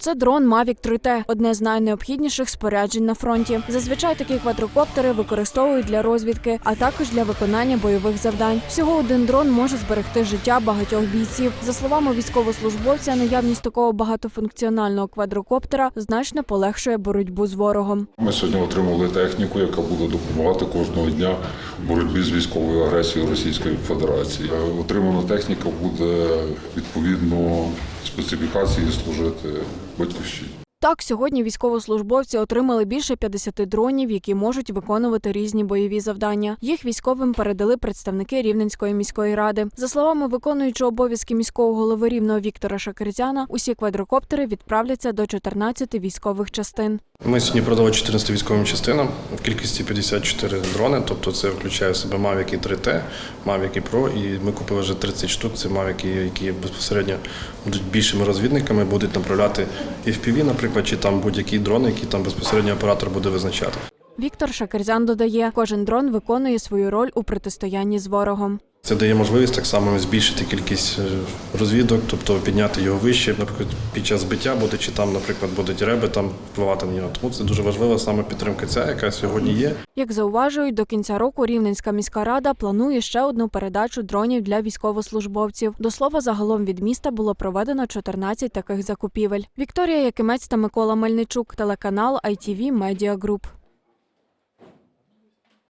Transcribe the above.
Це дрон Mavic 3T – одне з найнеобхідніших споряджень на фронті. Зазвичай такі квадрокоптери використовують для розвідки, а також для виконання бойових завдань. Всього один дрон може зберегти життя багатьох бійців. За словами військовослужбовця, наявність такого багатофункціонального квадрокоптера значно полегшує боротьбу з ворогом. Ми сьогодні отримали техніку, яка буде допомагати кожного дня в боротьбі з військовою агресією Російської Федерації. Е, Отримана техніка буде відповідно специфікації служити батьківщині. Так, сьогодні військовослужбовці отримали більше 50 дронів, які можуть виконувати різні бойові завдання. Їх військовим передали представники Рівненської міської ради. За словами виконуючого обов'язки міського голови Рівного Віктора Шакерзяна, усі квадрокоптери відправляться до 14 військових частин. Ми сьогодні продали 14 військовим частинам в кількості 54 дрони, тобто це включає в себе Mavic 3T, Mavic Pro, і ми купили вже 30 штук. Це Mavic, які безпосередньо будуть більшими розвідниками, будуть направляти FPV, наприклад, чи там будь-який дрон, які там безпосередньо оператор буде визначати. Віктор Шакерзян додає, кожен дрон виконує свою роль у протистоянні з ворогом. Це дає можливість так само збільшити кількість е, розвідок, тобто підняти його вище, наприклад, під час збиття буде, чи там, наприклад, будуть реби там впливати на нього. Тому це дуже важлива саме підтримка ця, яка сьогодні є. Як зауважують, до кінця року Рівненська міська рада планує ще одну передачу дронів для військовослужбовців. До слова, загалом від міста було проведено 14 таких закупівель. Вікторія Якимець та Микола Мельничук, телеканал ITV Media Group.